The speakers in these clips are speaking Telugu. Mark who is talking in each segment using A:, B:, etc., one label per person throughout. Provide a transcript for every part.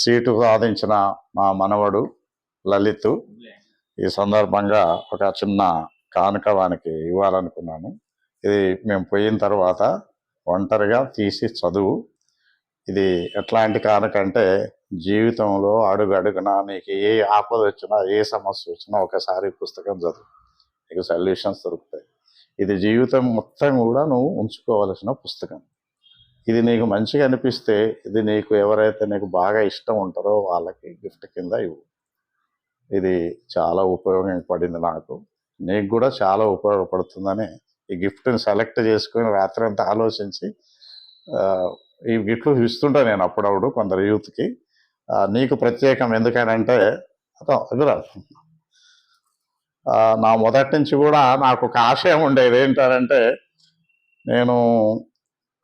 A: సీటు సాధించిన మా మనవడు లలిత్ ఈ సందర్భంగా ఒక చిన్న కానుక వానికి ఇవ్వాలనుకున్నాను. ఇది మేము పోయిన తర్వాత ఒంటరిగా తీసి చదువు. ఇది ఎట్లాంటి కానుక అంటే జీవితంలో అడుగు అడుగున నీకు ఏ ఆపద వచ్చినా ఏ సమస్య వచ్చినా ఒకసారి పుస్తకం చదువు. నీకు సొల్యూషన్స్ దొరుకుతాయి. ఇది జీవితం మొత్తం కూడా నువ్వు ఉంచుకోవలసిన పుస్తకం. ఇది నీకు మంచిగా అనిపిస్తే ఇది నీకు ఎవరైతే నీకు బాగా ఇష్టం ఉంటారో వాళ్ళకి గిఫ్ట్ కింద ఇవ్వు. ఇది చాలా ఉపయోగపడింది నాకు. నీకు కూడా చాలా ఉపయోగపడుతుందని ఈ గిఫ్ట్ని సెలెక్ట్ చేసుకుని రాత్రి అంతా ఆలోచించి ఈ గిఫ్ట్లు ఇస్తుంటా నేను అప్పుడప్పుడు కొందరు యూత్కి. నీకు ప్రత్యేకం ఎందుకనంటే అదో ఎదురా నా మొదటి నుంచి కూడా నాకు ఒక ఆశయం ఉండేది ఏంటంటే నేను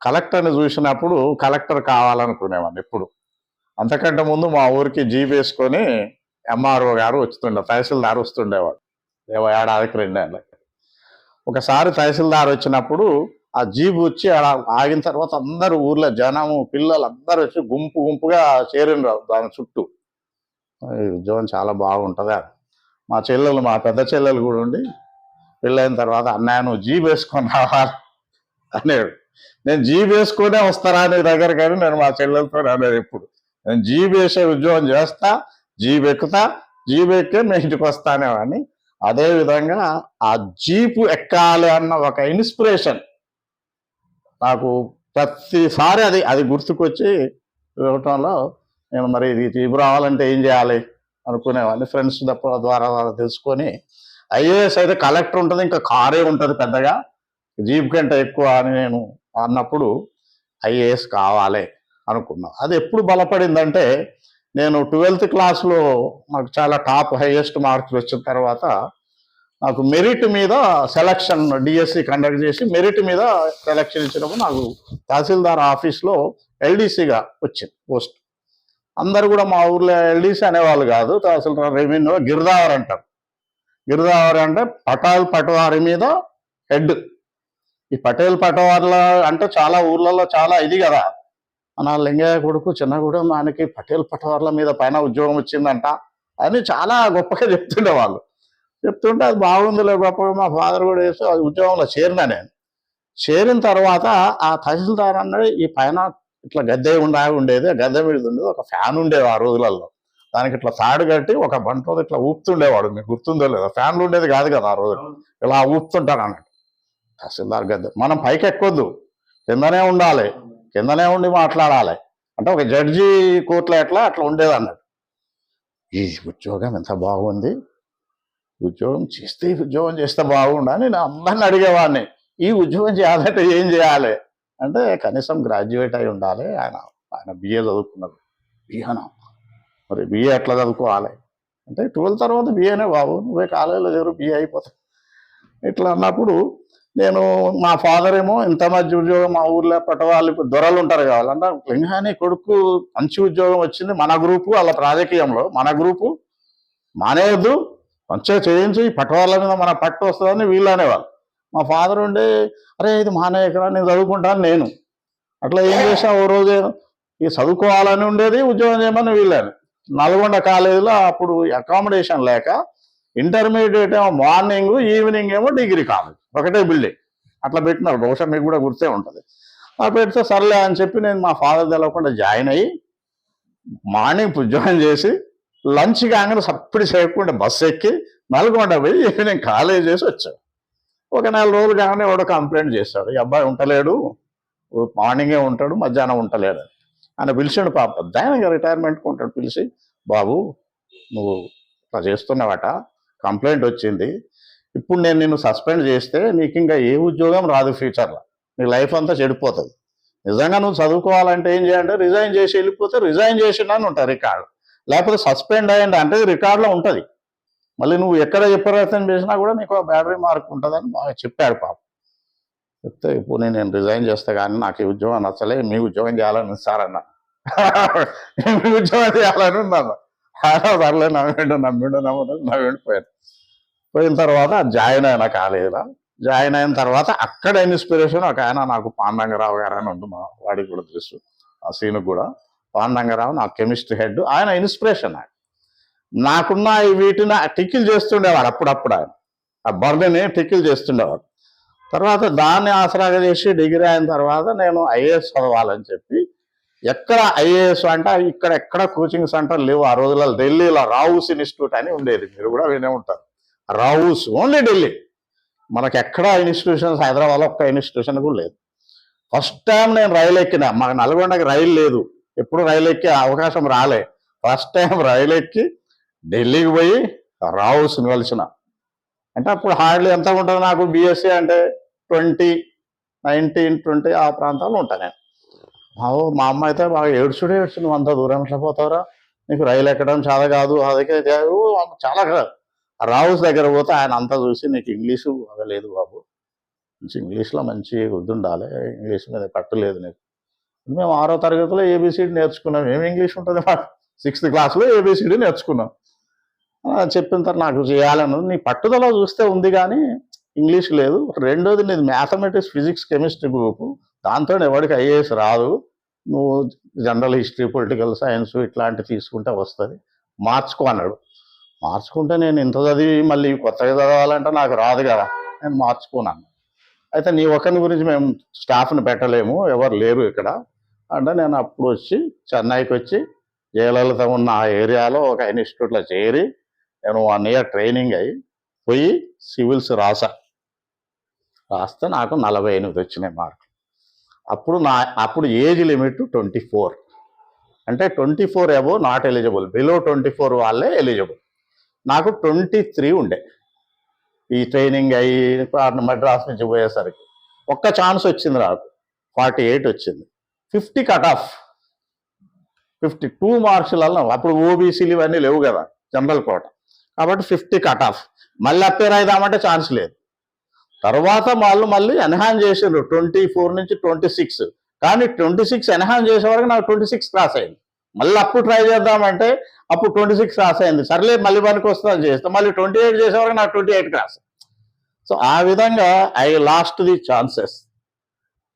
A: కలెక్టర్ని చూసినప్పుడు కలెక్టర్ కావాలనుకునేవాడిని ఎప్పుడు. అంతకంటే ముందు మా ఊరికి జీప్ వేసుకొని ఎంఆర్ఓ గారు వస్తుండే తహసీల్దార్ వస్తుండేవాడు. ఏవో ఏడాదికి రెండేళ్ళకి ఒకసారి తహసీల్దార్ వచ్చినప్పుడు ఆ జీప్ వచ్చి ఆడ ఆగిన తర్వాత అందరూ ఊర్లో జనము పిల్లలు అందరూ వచ్చి గుంపు గుంపుగా చేరిండ్రు దాని చుట్టూ. ఈ ఉద్యోగం చాలా బాగుంటుందా మా చెల్లెలు మా పెద్ద చెల్లెలు కూడా ఉండి పెళ్ళైన తర్వాత అన్నయ్య నువ్వు జీప్ వేసుకొని రావాలి అనేడు. నేను జీప్ వేసుకునే వస్తారా అనే దగ్గర కానీ నేను మా చెల్లెలతో అనేది ఎప్పుడు. నేను జీప్ వేసే ఉద్యోగం చేస్తా జీబ్ ఎక్కుతా జీబ్ ఎక్కే మీ ఇంటికి వస్తానేవాడిని అదే విధంగా ఆ జీపు ఎక్కాలి అన్న ఒక ఇన్స్పిరేషన్ నాకు ప్రతిసారి అది అది గుర్తుకొచ్చి ఇవ్వటంలో నేను మరి ఇది జీపు రావాలంటే ఏం చేయాలి అనుకునేవాడిని. ఫ్రెండ్స్ తప్ప ద్వారా తెలుసుకొని ఐఏఎస్ అయితే కలెక్టర్ ఉంటుంది ఇంకా కారే ఉంటుంది పెద్దగా. జీప్ కంటే ఎక్కువ అని నేను అన్నప్పుడు ఐఏఎస్ కావాలి అనుకున్నా. అది ఎప్పుడు బలపడిందంటే నేను ట్వెల్త్ క్లాస్లో నాకు చాలా టాప్ హైయెస్ట్ మార్క్స్ వచ్చిన తర్వాత నాకు మెరిట్ మీద సెలక్షన్ డిఎస్సి కండక్ట్ చేసి మెరిట్ మీద సెలక్షన్ ఇచ్చినప్పుడు నాకు తహసీల్దార్ ఆఫీస్లో ఎల్డీసీగా వచ్చింది పోస్ట్. అందరు కూడా మా ఊర్లో ఎల్డీసీ అనేవాళ్ళు కాదు తహసీల్దార్ రెవెన్యూ గిరిదావర్ అంటారు. గిరిదావర్ అంటే పటాల్ పటవారి మీద హెడ్ ఈ పటేల్ పటవార్ల అంటే చాలా ఊర్లలో చాలా ఇది కదా. మన లింగయ్య కొడుకు చిన్నగూడెం ఆయనకి పటేల్ పటవార్ల మీద పైన ఉద్యోగం వచ్చిందంట. అని చాలా గొప్పగా చెప్తుండే వాళ్ళు. చెప్తుంటే అది బాగుందిలే గొప్పగా మా ఫాదర్ కూడా చేస్తే ఆ ఉద్యోగంలో చేరినా నేను. చేరిన తర్వాత ఆ తహసీల్దార్ అన్నది ఈ పైన ఇట్లా గద్దె ఉండా ఉండేది గద్దె మీద ఉండేది ఒక ఫ్యాన్ ఉండేది ఆ రోజులలో. దానికి ఇట్లా తాడు కట్టి ఒక బంట్లో ఇట్లా ఊపుతుండేవాడు మీకు గుర్తుందో లేదో. ఫ్యాన్లు ఉండేది కాదు కదా ఆ రోజు. ఇలా ఊపుతుంటారు అన్నట్టు. తహసీల్దార్ గద్దె మనం పైకి ఎక్కొద్దు కిందనే ఉండాలి. కిందనే ఉండి మాట్లాడాలి. అంటే ఒక జడ్జి కోర్టులో ఎట్లా అట్లా ఉండేది అన్నాడు ఈ ఉద్యోగం ఎంత బాగుంది. ఉద్యోగం చేస్తే ఉద్యోగం చేస్తే బాగుండని నేను అందరిని అడిగేవాడిని. ఈ ఉద్యోగం చేయాలంటే ఏం చేయాలి? అంటే కనీసం గ్రాడ్యుయేట్ అయి ఉండాలి. ఆయన ఆయన బిఏ చదువుకున్నాడు. బిఏనా మరి బిఏ ఎట్లా చదువుకోవాలి? అంటే ట్వెల్త్ తర్వాత బిఏనే బాబు. నువ్వే కాలేజీలో చేరు బిఏ అయిపోతావు ఇట్లా అన్నప్పుడు నేను మా ఫాదర్ ఏమో ఇంత మంచి ఉద్యోగం మా ఊర్లో పట్టవాళ్ళు ఇప్పుడు దొరలు ఉంటారు కావాలంటే లింగాని కొడుకు మంచి ఉద్యోగం వచ్చింది. మన గ్రూపు వాళ్ళ రాజకీయంలో మన గ్రూపు మానేయద్దు. మంచిగా చేయించి. ఈ పట్టవాళ్ళ మీద మన పట్టు వస్తుందని వీళ్ళు అనేవాళ్ళు. మా ఫాదర్ ఉండే అరే ఇది మానేయకరా నేను చదువుకుంటాను నేను. అట్లా ఏం చేసా ఓ రోజు ఇది చదువుకోవాలని ఉండేది ఉద్యోగం చేయమని వీళ్ళని. నల్గొండ కాలేజీలో అప్పుడు అకామిడేషన్ లేక ఇంటర్మీడియట్ ఏమో మార్నింగ్ ఈవినింగ్ ఏమో డిగ్రీ కాలేజ్ ఒకటే బిల్డింగ్ అట్లా పెట్టినారు. బహుశా మీకు కూడా గుర్తే ఉంటుంది. ఆ పెడితే సర్లే అని చెప్పి నేను మా ఫాదర్ తెలవకుండా జాయిన్ అయ్యి మార్నింగ్ ఉద్యోగం చేసి లంచ్ కాగానే సప్పుడు చేయకుండా బస్సు ఎక్కి నల్గొండ పోయి ఈవినింగ్ కాలేజ్ చేసి వచ్చాను ఒక నెల రోజులు కాగానే వాడు కంప్లైంట్ చేశాడు. ఈ అబ్బాయి ఉంటలేడు మార్నింగే ఉంటాడు మధ్యాహ్నం ఉంటలేడు అని. పిలిచిండు పాప. ఆయన రిటైర్మెంట్కి ఉంటాడు పిలిచి బాబు నువ్వు ఇట్లా చేస్తున్నావట. కంప్లైంట్ వచ్చింది. ఇప్పుడు నేను నిన్ను సస్పెండ్ చేస్తే నీకు ఇంకా ఏ ఉద్యోగం రాదు ఫ్యూచర్లో. నీ లైఫ్ అంతా చెడిపోతుంది. నిజంగా నువ్వు చదువుకోవాలంటే ఏం చేయాలంటే రిజైన్ చేసి వెళ్ళిపోతే రిజైన్ చేసిండని ఉంటుంది రికార్డు. లేకపోతే సస్పెండ్ అయ్యండి అంటే రికార్డులో ఉంటుంది. మళ్ళీ నువ్వు ఎక్కడ ప్రయత్నం చేసినా కూడా నీకు బ్యాటరీ మార్క్ ఉంటుందని బాగా చెప్పాడు పాప. చెప్తే ఇప్పుడు నేను నేను రిజైన్ చేస్తే కానీ నాకు ఈ ఉద్యోగం నచ్చలే మీ ఉద్యోగం చేయాలని ఇస్తారన్న మీ ఉద్యోగం చేయాలని ఉన్నాను అలా సర్లే నమ్మిండు నమ్మిండు నమ్మిండు నమ్మిండి పోయాను పోయిన తర్వాత జాయిన్ అయిన కాలేజీలో జాయిన్ అయిన తర్వాత అక్కడ ఇన్స్పిరేషన్ ఒక ఆయన నాకు పాండంగరావు గారు అని ఉంటుంది మా వాడికి కూడా తెలుసు ఆ సీను కూడా. పాండంగరావు నా కెమిస్ట్రీ హెడ్ ఆయన ఇన్స్పిరేషన్ ఆయన నాకున్న వీటిని టిక్కిల్ చేస్తుండేవాడు అప్పుడప్పుడు ఆయన. ఆ బర్డెని టిక్కిల్ చేస్తుండేవాడు. తర్వాత దాన్ని ఆసరాగా చేసి డిగ్రీ అయిన తర్వాత నేను ఐఏఎస్ చదవాలని చెప్పి ఎక్కడ ఐఏఎస్ అంటే ఇక్కడ ఎక్కడ కోచింగ్ సెంటర్ లేవు. ఆ రోజులలో ఢిల్లీలో రావుస్ ఇన్స్టిట్యూట్ అని ఉండేది. మీరు కూడా వినే ఉంటారు. రావుస్ ఓన్లీ ఢిల్లీ. మనకి ఎక్కడ ఇన్స్టిట్యూషన్స్ హైదరాబాద్లో ఒక్క ఇన్స్టిట్యూషన్ కూడా లేదు. ఫస్ట్ టైం నేను రైలు ఎక్కిన మాకు నల్గొండకి రైలు లేదు. ఎప్పుడు రైలు ఎక్కే అవకాశం రాలే. ఫస్ట్ టైం రైలు ఎక్కి ఢిల్లీకి పోయి రావుస్ కలిసిన అంటే అప్పుడు హార్డ్లీ ఎంత ఉంటుంది నాకు? బీఎస్సీ అంటే ట్వంటీ నైన్టీన్ ట్వంటీ ఆ ప్రాంతాల్లో ఉంటాను నేను. మా మా అమ్మ అయితే బాగా ఏడ్చుడే ఏడ్చు నువ్వు అంత దూరం ఎట్లా పోతావురా? నీకు రైలు ఎక్కడం చాలా కాదు. అదకే చాలా కాదు. రావుస్ దగ్గర పోతే ఆయన అంతా చూసి నీకు ఇంగ్లీషు లేదు బాబు. మంచి ఇంగ్లీష్లో మంచి గుర్తుండాలి. ఇంగ్లీష్ మీద పట్టు లేదు నీకు. మేము ఆరో తరగతిలో ఏబిసిడి నేర్చుకున్నాం. ఏమి ఇంగ్లీష్ ఉంటుంది మాకు? సిక్స్త్ క్లాస్లో ఏబిసిడి నేర్చుకున్నాం. చెప్పిన తర్వాత నాకు చేయాలని నీ పట్టుదల చూస్తే ఉంది కానీ ఇంగ్లీష్ లేదు. రెండోది నీది మ్యాథమెటిక్స్ ఫిజిక్స్ కెమిస్ట్రీ గ్రూపు. దాంతో ఎవరికి ఐఏఎస్ రాదు. నువ్వు జనరల్ హిస్టరీ పొలిటికల్ సైన్స్ ఇట్లాంటివి తీసుకుంటే వస్తుంది. మార్చుకో అన్నాడు. మార్చుకుంటే నేను ఇంత చదివి మళ్ళీ కొత్తగా చదవాలంటే నాకు రాదు కదా. నేను మార్చుకున్నాను అయితే నీ ఒకరిని గురించి మేము స్టాఫ్ని పెట్టలేము. ఎవరు లేరు ఇక్కడ. అంటే నేను అప్పుడు వచ్చి చెన్నైకి వచ్చి జయలలిత ఉన్న ఆ ఏరియాలో ఒక ఇన్స్టిట్యూట్లో చేరి నేను వన్ ఇయర్ ట్రైనింగ్ అయ్యి పోయి సివిల్స్ రాసా. రాస్తే నాకు నలభై ఎనిమిది వచ్చినాయి మార్కులు. అప్పుడు నా అప్పుడు ఏజ్ లిమిట్ ట్వంటీ ఫోర్. అంటే twenty four above not eligible. Below twenty four వాళ్ళే ఎలిజిబుల్. నాకు ట్వంటీ త్రీ ఉండే. ఈ ట్రైనింగ్ అయ్యి మద్రాస్ నుంచి పోయేసరికి. ఒక్క ఛాన్స్ వచ్చింది నాకు. ఫార్టీ ఎయిట్ వచ్చింది. Fifty cut off. Fifty two మార్క్స్లలో అప్పుడు ఓబీసీలు ఇవన్నీ లేవు కదా జనరల్ కోట. కాబట్టి ఫిఫ్టీ కట్ ఆఫ్. మళ్ళీ అప్పేర్ అయిదామంటే ఛాన్స్ లేదు. తర్వాత వాళ్ళు మళ్ళీ ఎన్హాన్స్ చేసిండ్రు ట్వంటీ ఫోర్ నుంచి ట్వంటీ సిక్స్. కానీ ట్వంటీ సిక్స్ ఎన్హాన్స్ చేసే వరకు నాకు ట్వంటీ సిక్స్ క్రాస్ అయింది. మళ్ళీ అప్పుడు ట్రై చేద్దామంటే అప్పుడు ట్వంటీ సిక్స్ క్రాస్ అయింది. సర్లే మళ్ళీ పనికి వస్తుంది చేస్తాం. మళ్ళీ ట్వంటీ ఎయిట్ చేసే వరకు నాకు ట్వంటీ ఎయిట్ క్రాస్. సో ఆ విధంగా ఐ లాస్ట్ ది ఛాన్సెస్.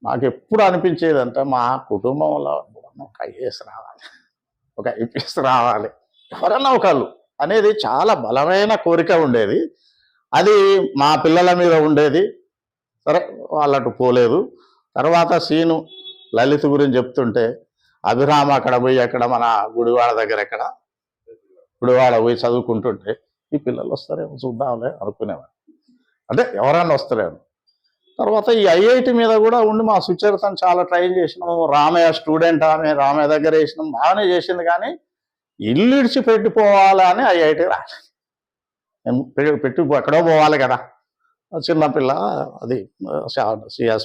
A: నాకు ఎప్పుడు అనిపించేది అంటే మా కుటుంబంలో ఒక ఐఏఎస్ రావాలి. ఒక ఐపీఎస్ రావాలి. ఎవరన్నా ఒకళ్ళు. అనేది చాలా బలమైన కోరిక ఉండేది. అది మా పిల్లల మీద ఉండేది. సరే వాళ్ళటు పోలేదు. తర్వాత సీను లలిత్ గురించి చెప్తుంటే అభిరామ అక్కడ పోయి అక్కడ మన గుడివాడ దగ్గర ఎక్కడ? గుడివాడ పోయి చదువుకుంటుంటే ఈ పిల్లలు వస్తారేమో చూద్దాంలే అనుకునేవాడు. అంటే ఎవరన్నా వస్తారేమో. తర్వాత ఈ ఐఐటి మీద కూడా ఉండి మా సుచరితను చాలా ట్రై చేసినాము. రామయ్య స్టూడెంట్ ఆమె రామయ్య దగ్గర వేసినాం. బాగానే చేసింది కానీ ఇల్లు ఇడిచి పెట్టిపోవాలి అని ఐఐటి రాలేదు పెట్టి ఎక్కడో పోవాలి కదా. చిన్నపిల్ల అది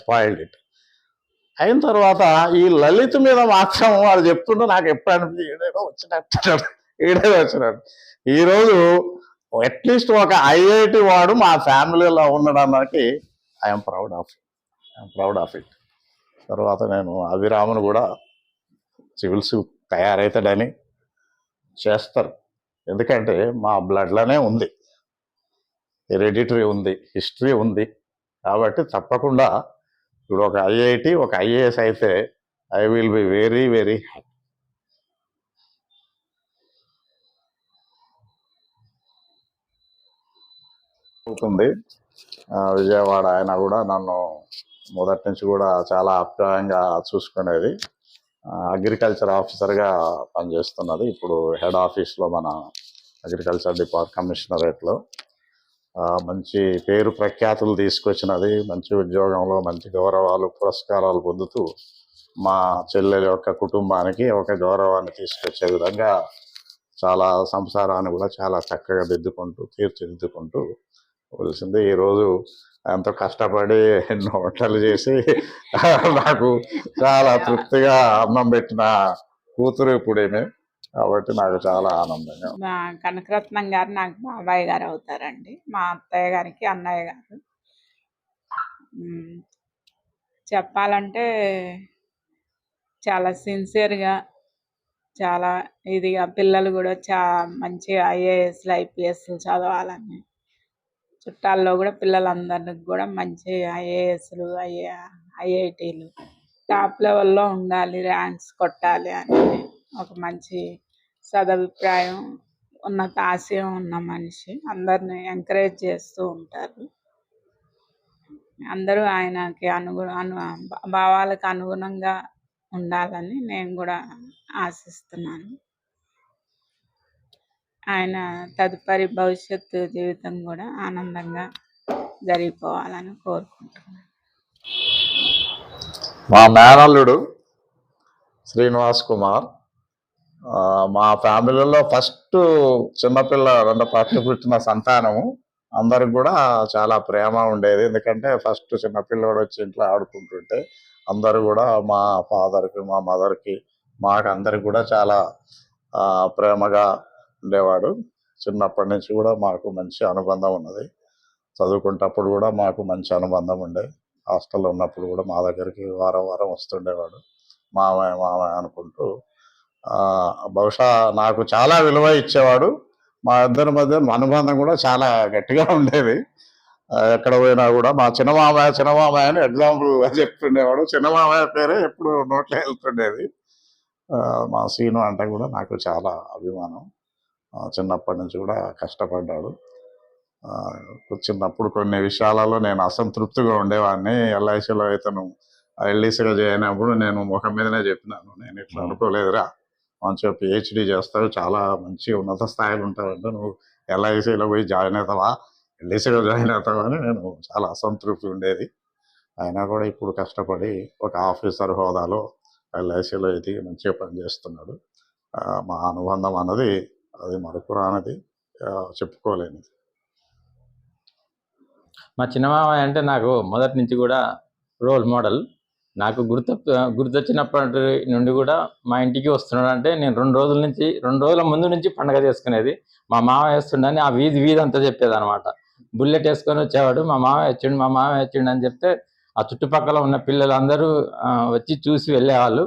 A: స్పాయిల్డ్ ఇట్ అయిన తర్వాత ఈ లలిత్ మీద మాత్రం వాడు చెప్తుంటే నాకు ఎప్పుడు అనిపించింది ఏడేదో వచ్చినట్టు ఏడేదో వచ్చినట్టు ఈరోజు అట్లీస్ట్ ఒక ఐఐటి వాడు మా ఫ్యామిలీలో ఉండడానికి I'm proud of I'm proud of it తర్వాత నేను అభిరామును కూడా సివిల్స్ తయారవుతాడని చేస్తారు. ఎందుకంటే మా బ్లడ్లోనే ఉంది. హెరిడిటరీ ఉంది హిస్టరీ ఉంది. కాబట్టి తప్పకుండా ఇప్పుడు ఒక ఐఐటి ఒక ఐఏఎస్ అయితే I will be very very happy. అవుతుంది. విజయవాడ ఆయన కూడా నన్ను మొదటి నుంచి కూడా చాలా అభిప్రాయంగా చూసుకునేది. అగ్రికల్చర్ ఆఫీసర్గా పనిచేస్తున్నది. ఇప్పుడు హెడ్ ఆఫీస్లో మన అగ్రికల్చర్ డిపార్ట్ కమిషనరేట్లో మంచి పేరు ప్రఖ్యాతులు తీసుకొచ్చినది మంచి ఉద్యోగంలో మంచి గౌరవాలు పురస్కారాలు పొందుతూ మా చెల్లెల యొక్క కుటుంబానికి ఒక గౌరవాన్ని తీసుకొచ్చే విధంగా చాలా సంసారాన్ని కూడా చాలా చక్కగా దిద్దుకుంటూ తీర్చిదిద్దుకుంటూ తెలిసింది ఈరోజు ఎంతో కష్టపడి ఎన్నో వంటలు చేసి నాకు చాలా తృప్తిగా అన్నం పెట్టిన కూతురు ఇప్పుడేమే. కాబట్టి నాకు చాలా ఆనందంగా
B: మా కనకరత్నం గారు నాకు బాబాయ్ గారు అవుతారండి. మా అత్తయ్య గారికి అన్నయ్య గారు. చెప్పాలంటే చాలా సిన్సియర్గా చాలా ఇదిగా పిల్లలు కూడా చా మంచిగా ఐఏఎస్లు ఐపీఎస్లు చదవాలని చుట్టాల్లో కూడా పిల్లలందరికి కూడా మంచి ఐఏఎస్లు ఐఏ ఐఐటీలు టాప్ లెవెల్లో ఉండాలి ర్యాంక్స్ కొట్టాలి అని ఒక మంచి సదభిప్రాయం ఉన్నత ఆశయం ఉన్న మనిషి. అందరిని ఎంకరేజ్ చేస్తూ ఉంటారు. అందరూ ఆయనకి అనుగుణ అను భావాలకు అనుగుణంగా ఉండాలని నేను కూడా ఆశిస్తున్నాను. ఆయన తదుపరి భవిష్యత్తు జీవితం కూడా ఆనందంగా జరిగిపోవాలని కోరుకుంటున్నాను.
A: మా మేనల్లుడు శ్రీనివాస్ కుమార్ మా ఫ్యామిలీలో ఫస్ట్ చిన్నపిల్ల రెండు ఫస్ట్ పుట్టిన సంతానము. అందరికి కూడా చాలా ప్రేమ ఉండేది. ఎందుకంటే ఫస్ట్ చిన్నపిల్లవాడు వచ్చి ఇంట్లో ఆడుకుంటుంటే అందరు కూడా మా ఫాదర్కి మా మదర్కి మాకు అందరికి కూడా చాలా ప్రేమగా ఉండేవాడు. చిన్నప్పటి నుంచి కూడా మాకు మంచి అనుబంధం ఉన్నది. చదువుకుంటప్పుడు కూడా మాకు మంచి అనుబంధం ఉండేది హాస్టల్లో ఉన్నప్పుడు కూడా మా దగ్గరికి వారం వారం వస్తుండేవాడు. మామయ్య మామయ్య అనుకుంటూ బహుశా నాకు చాలా విలువ ఇచ్చేవాడు. మా ఇద్దరి మధ్య అనుబంధం కూడా చాలా గట్టిగా ఉండేది. ఎక్కడ పోయినా కూడా మా చిన్న మామయ్య చిన్న మామయ్య అని ఎగ్జాంపుల్ చెప్తుండేవాడు. చిన్న మామయ్య పేరే ఎప్పుడు నోట్లో వెళ్తుండేది. మా సీను అంటే కూడా నాకు చాలా అభిమానం. చిన్నప్పటి నుంచి కూడా కష్టపడ్డాడు. చిన్నప్పుడు కొన్ని విషయాలలో నేను అసంతృప్తిగా ఉండేవాడిని. ఎల్ఐసిలో ఇతను ఎల్ఐసిలో జాయిన్ అయినప్పుడు నేను ముఖం మీదనే చెప్పినాను. నేను ఇట్లా అనుకోలేదురా. మంచిగా పిహెచ్డి చేస్తావు చాలా మంచి ఉన్నత స్థాయిలో ఉంటావంటే నువ్వు ఎల్ఐసిలో పోయి జాయిన్ అవుతావా? ఎల్ఐసిలో జాయిన్ అవుతావా అని నేను చాలా అసంతృప్తి ఉండేది. అయినా కూడా ఇప్పుడు కష్టపడి ఒక ఆఫీసర్ హోదాలో ఎల్ఐసిలో ఎదిగి మంచిగా పనిచేస్తున్నాడు. మా అనుబంధం అన్నది అది మరపురానిది చెప్పుకోలేనిది.
C: మా చిన్నమామయ్య అంటే నాకు మొదటి నుంచి కూడా రోల్ మోడల్. నాకు గుర్తు గుర్తొచ్చినప్పటి నుండి కూడా మా ఇంటికి వస్తున్నాడు అంటే నేను రెండు రోజుల నుంచి రెండు రోజుల ముందు నుంచి పండగ చేసుకునేది. మా మామయ్య వేస్తుండని ఆ వీధి వీధి అంతా చెప్పేదనమాట బుల్లెట్ వేసుకొని వచ్చేవాడు మా మామయ్య వచ్చిండు మా మామయ్య వచ్చిండు అని చెప్తే ఆ చుట్టుపక్కల ఉన్న పిల్లలందరూ వచ్చి చూసి వెళ్ళేవాళ్ళు.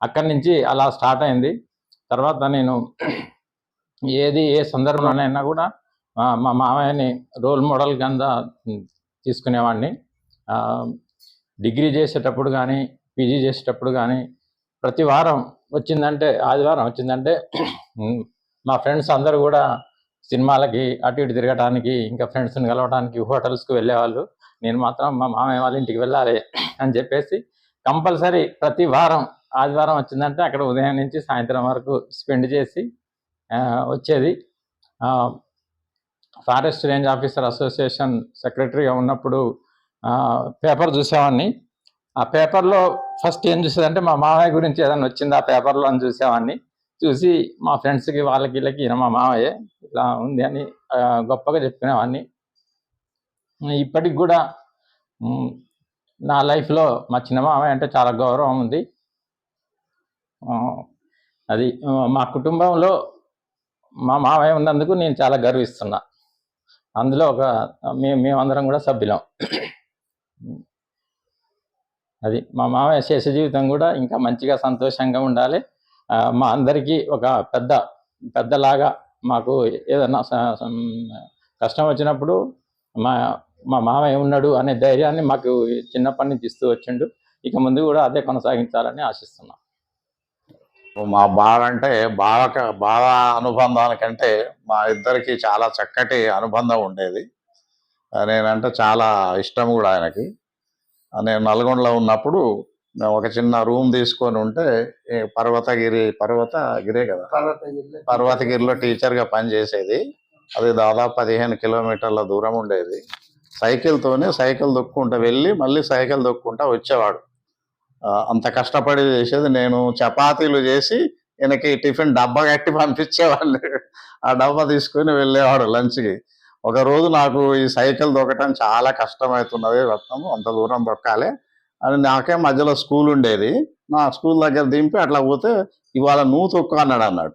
C: అక్కడి నుంచి అలా స్టార్ట్ అయింది. తర్వాత నేను ఏది ఏ సందర్భంలోనైనా కూడా మా మామయ్యని రోల్ మోడల్ కింద తీసుకునేవాడిని. డిగ్రీ చేసేటప్పుడు కానీ పీజీ చేసేటప్పుడు కానీ ప్రతి వారం వచ్చిందంటే ఆదివారం వచ్చిందంటే మా ఫ్రెండ్స్ అందరూ కూడా సినిమాలకి అటు ఇటు తిరగటానికి ఇంకా ఫ్రెండ్స్ని కలవడానికి హోటల్స్కి వెళ్ళేవాళ్ళు. నేను మాత్రం మా మామయ్య వాళ్ళ ఇంటికి వెళ్ళాలి అని చెప్పేసి కంపల్సరీ ప్రతి వారం ఆదివారం వచ్చిందంటే అక్కడ ఉదయం నుంచి సాయంత్రం వరకు స్పెండ్ చేసి వచ్చేది. ఫారెస్ట్ రేంజ్ ఆఫీసర్ అసోసియేషన్ సెక్రటరీగా ఉన్నప్పుడు పేపర్ చూసేవాడిని. ఆ పేపర్లో ఫస్ట్ ఏం చూసేదంటే మా మామయ్య గురించి ఏదైనా వచ్చింది ఆ పేపర్లో అని చూసేవాడిని. చూసి మా ఫ్రెండ్స్కి వాళ్ళకి వీళ్ళకి మా మామయ్య ఇలా ఉంది అని గొప్పగా చెప్పుకునేవాడిని ఇప్పటికి కూడా నా లైఫ్లో మా చిన్న మామయ్య అంటే చాలా గౌరవం ఉంది. అది మా కుటుంబంలో మా మామయ్య ఉన్నందుకు నేను చాలా గర్విస్తున్నా. అందులో ఒక మేము మేమందరం కూడా సభ్యులం. అది మా మామయ్య శేష జీవితం కూడా ఇంకా మంచిగా సంతోషంగా ఉండాలి. మా అందరికీ ఒక పెద్ద పెద్దలాగా మాకు ఏదన్నా స- కష్టం వచ్చినప్పుడు మా మా మామయ్య ఉన్నాడు అనే ధైర్యాన్ని మాకు చిన్నప్పటి నుంచి ఇస్తూ వచ్చిండు. ఇక ముందు కూడా అదే కొనసాగించాలని ఆశిస్తున్నాం.
A: మా బావ అంటే బావ బావ అనుబంధానికంటే మా ఇద్దరికి చాలా చక్కటి అనుబంధం ఉండేది. నేనంటే చాలా ఇష్టం కూడా ఆయనకి. నేను నల్గొండలో ఉన్నప్పుడు ఒక చిన్న రూమ్ తీసుకొని ఉంటే పర్వతగిరి పర్వతగిరే కదా? పర్వతగిరిలో టీచర్గా పనిచేసేది. అది దాదాపు పదిహేను కిలోమీటర్ల దూరం ఉండేది. సైకిల్తోనే సైకిల్ దొక్కుంటూ వెళ్ళి మళ్ళీ సైకిల్ దొక్కుంటా వచ్చేవాడు. అంత కష్టపడి చేసేది నేను. చపాతీలు చేసి ఈయనకి టిఫిన్ డబ్బా కట్టి పంపించేవాళ్ళు ఆ డబ్బా తీసుకొని వెళ్ళేవాడు లంచ్కి. ఒక రోజు నాకు ఈ సైకిల్ దొక్కటం చాలా కష్టమవుతున్నది రత్నము. అంత దూరం దొక్కాలి. అని నాకే మధ్యలో స్కూల్ ఉండేది. నా స్కూల్ దగ్గర దింపి అట్లా పోతే ఇవాళ నువ్వు తొక్కు అన్నాడు అన్నాడు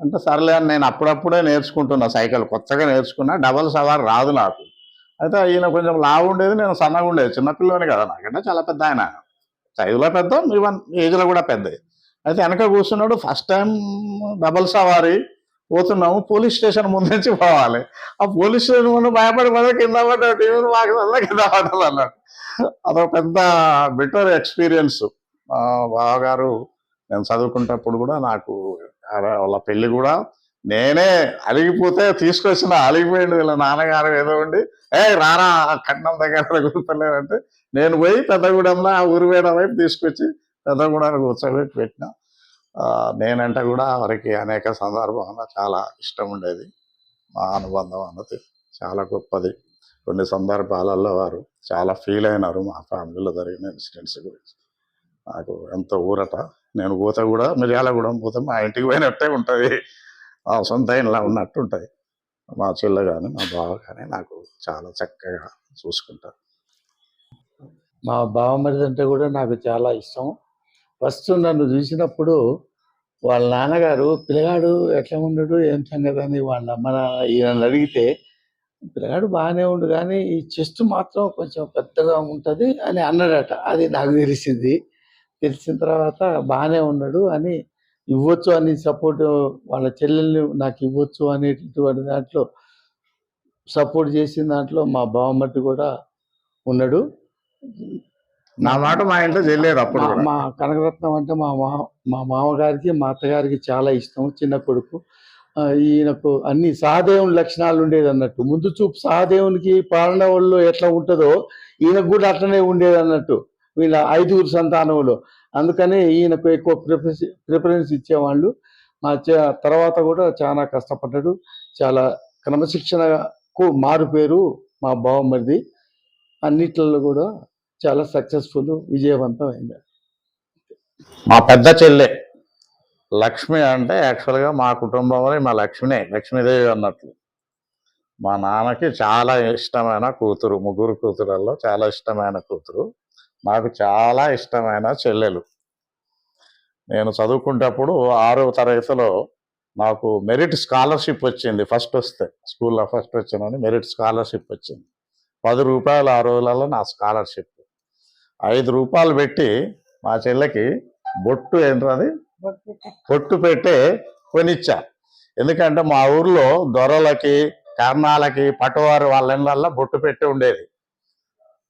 A: అంటే సర్లే అని నేను అప్పుడప్పుడే నేర్చుకుంటున్నా సైకిల్. కొత్తగా నేర్చుకున్నా డబల్ సవార్ రాదు నాకు. అయితే ఈయన కొంచెం లావు ఉండేది నేను సన్నగా ఉండేది. చిన్నపిల్లని కదా నాకంటే చాలా పెద్ద ఆయన. చదువులో పెద్ద ఈవెన్ ఏజ్లో కూడా పెద్ద. అయితే వెనక కూర్చున్నాడు. ఫస్ట్ టైం డబల్ సవారీ పోతున్నాము పోలీస్ స్టేషన్ ముందు నుంచి పోవాలి. ఆ పోలీస్ స్టేషన్ ముందు భయపడి పడ కింద పడ్డాడు టీవీ మాకు వల్ల కింద పడ్డాడు అన్నాడు. అదొక పెద్ద బెటర్ ఎక్స్పీరియన్స్. మా బావగారు నేను చదువుకుంటప్పుడు కూడా నాకు వాళ్ళ పెళ్ళి కూడా నేనే అలిగిపోతే తీసుకొచ్చిన అలిగిపోయింది వీళ్ళ నాన్నగారు ఏదో ఉండి ఏ రారా ఆ కట్నం దగ్గర కూర్చోలేదంటే నేను పోయి పెద్దగూడెంలో ఆ ఊరివేడ వైపు తీసుకొచ్చి పెద్దగూడెంలో కూర్చోబెట్టి పెట్టిన. నేనంటే కూడా వారికి అనేక సందర్భంలో చాలా ఇష్టం ఉండేది. మా అనుబంధం అన్నది చాలా గొప్పది. కొన్ని సందర్భాలలో వారు చాలా ఫీల్ అయినారు మా ఫ్యామిలీలో జరిగిన ఇన్సిడెంట్స్ గురించి. నాకు ఎంతో ఊరట. నేను పోతే కూడా మిర్యాలగూడెం పోతే మా ఇంటికి పోయినట్టే ఉంటుంది. మా సొంత ఇంట్లో ఉన్నట్టు ఉంటుంది. మా చెల్లె కానీ మా బావ కానీ నాకు చాలా చక్కగా చూసుకుంటారు.
D: మా బావమరిది అంటే కూడా నాకు చాలా ఇష్టం. ఫస్ట్ నన్ను చూసినప్పుడు వాళ్ళ నాన్నగారు పిల్లగాడు ఎట్లా ఉండడు? ఏం సంగతి? అని వాళ్ళ అమ్మ నాన్న ఈయన అడిగితే పిల్లగాడు బాగానే ఉండు కానీ ఈ చెస్ట్ మాత్రం కొంచెం పెద్దగా ఉంటుంది అని అన్నాడట అది నాకు తెలిసింది. తెలిసిన తర్వాత బాగానే ఉన్నాడు అని ఇవ్వచ్చు అని సపోర్ట్ వాళ్ళ చెల్లెల్ని నాకు ఇవ్వచ్చు అనేటటువంటి దాంట్లో సపోర్ట్ చేసిన దాంట్లో మా బావమట్టి కూడా ఉన్నాడు.
A: నా మాట మా ఇంట్లో చెల్లేరు అప్పుడు
D: మా- కనకరత్నం అంటే మా మా మా మామగారికి మా అత్తగారికి చాలా ఇష్టం చిన్న కొడుకు. ఈయనకు అన్ని సహదేవుని లక్షణాలు ఉండేది అన్నట్టు. ముందు చూపు సహదేవునికి పాలన వాళ్ళు ఎట్లా ఉంటుందో ఈయనకు కూడా అట్లనే ఉండేది అన్నట్టు. వీళ్ళ ఐదుగురు సంతానంలో అందుకని ఈయనకు ఎక్కువ ప్రిఫరెన్స్ ప్రిఫరెన్స్ ఇచ్చేవాళ్ళు. మా తర్వాత కూడా చాలా కష్టపడ్డాడు. చాలా క్రమశిక్షణకు మారు పేరు మా బావమరిది అన్నిట్లలో కూడా చాలా సక్సెస్ఫుల్ విజయవంతం అయింది
A: మా పెద్ద చెల్లె లక్ష్మి అంటే యాక్చువల్గా మా కుటుంబంలో మా లక్ష్మినే లక్ష్మీదేవి అన్నట్లు. మా నాన్నకి చాలా ఇష్టమైన కూతురు ముగ్గురు కూతురల్లో చాలా ఇష్టమైన కూతురు. నాకు చాలా ఇష్టమైన చెల్లెలు. నేను చదువుకుంటప్పుడు ఆరో తరగతిలో నాకు మెరిట్ స్కాలర్షిప్ వచ్చింది ఫస్ట్ వస్తే స్కూల్లో ఫస్ట్ వచ్చినని మెరిట్ స్కాలర్షిప్ వచ్చింది. పది రూపాయలు ఆ రోజులలో నా స్కాలర్షిప్. ఐదు రూపాయలు పెట్టి మా చెల్లెకి బొట్టు ఏంటది బొట్టు పెట్టే. కొనిచ్చా. ఎందుకంటే మా ఊర్లో దొరలకి కర్ణాలకి పట్టువారు వాళ్ళ బొట్టు పెట్టే ఉండేది.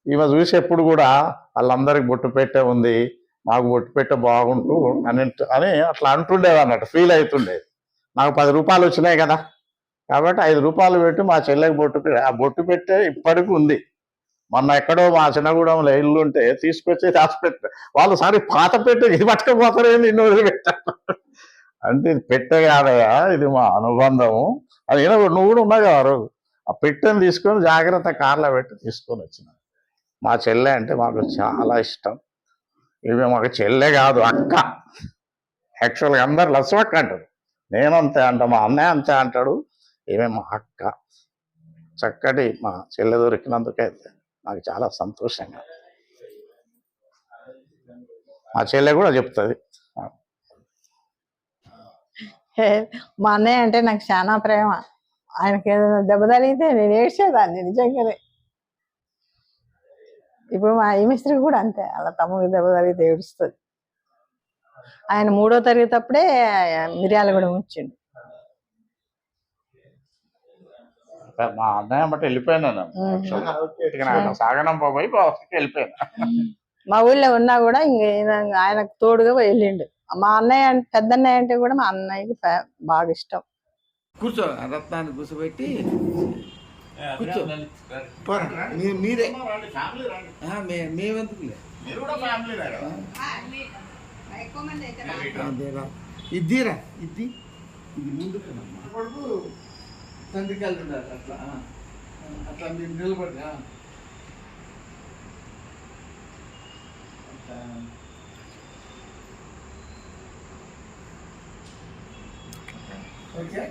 A: ఈమె చూసి ఎప్పుడు కూడా వాళ్ళందరికి బొట్టు పెట్టే ఉంది మాకు బొట్టు పెట్టే బాగుంటూ అని అని అట్లా అంటుండేది అన్నట్టు ఫీల్ అవుతుండేది. నాకు పది రూపాయలు వచ్చినాయి కదా. కాబట్టి ఐదు రూపాయలు పెట్టి మా చెల్లెకి బొట్టు ఆ బొట్టు పెట్టే ఇప్పటికి ఉంది. మొన్న ఎక్కడో మా చిన్నగూడెంలో ఇల్లు ఉంటే తీసుకొచ్చి దాచిపెట్ట వాళ్ళు సారి పాత పెట్టే ఇది పట్టుకపోతారు ఏంది ఇన్ని రోజులు అంటే ఇది పెట్టగాదయా ఇది మా అనుబంధము. అది నువ్వు కూడా ఉన్నావు కదా రోజు. ఆ పెట్టని తీసుకొని జాగ్రత్త కార్లో పెట్టి తీసుకొని వచ్చిన. మా చెల్లె అంటే మాకు చాలా ఇష్టం. ఇవి మాకు చెల్లె కాదు అక్క. యాక్చువల్గా అందరు లసవక్క అంటారు. నేనంతే అంట మా అన్నయ్య అంతే అంటాడు. ఈమె మా అక్క. చక్కటి మా చెల్లె దొరికినందుకైతే. నాకు చాలా సంతోషంగా. మా చెల్లె కూడా చెప్తుంది.
E: హే, మా అన్నయ్య అంటే నాకు చాలా ప్రేమ. ఆయనకి ఏదైనా దెబ్బ తగిలితే నేను ఏడ్చేదాన్ని నిజంగానే. ఇప్పుడు మా ఈమిస్త్రి కూడా అంతే అలా తమ్ముడికి దెబ్బ తగిలితే ఏడుస్తుంది. ఆయన మూడో తరగతి అప్పుడే మిర్యాలగూడెం వచ్చిండు.
A: మా అన్నయ్య బట్టి వెళ్ళిపోయాను నేను. సాగనం పోయి వెళ్ళిపోయాను.
E: మా ఊళ్ళో ఉన్నా కూడా ఆయనకు తోడుగా వెళ్ళిండు. మా అన్నయ్య అంటే పెద్ద అన్నయ్య అంటే కూడా మా అన్నయ్యకి బాగా ఇష్టం.
D: కూర్చో రత్నాన్ని కూర్చోబెట్టి కూర్చో. మీరే. ఆ, మే- మేమెందుకులే. ఇద్దీరా ఇది ఇది ముందుకు రా. కొడుకు తండ్రికి వెళ్తున్నారు అట్లా ఆ. అట్లా మీరు నిలబడి ఆ. అట్లా. Okay okay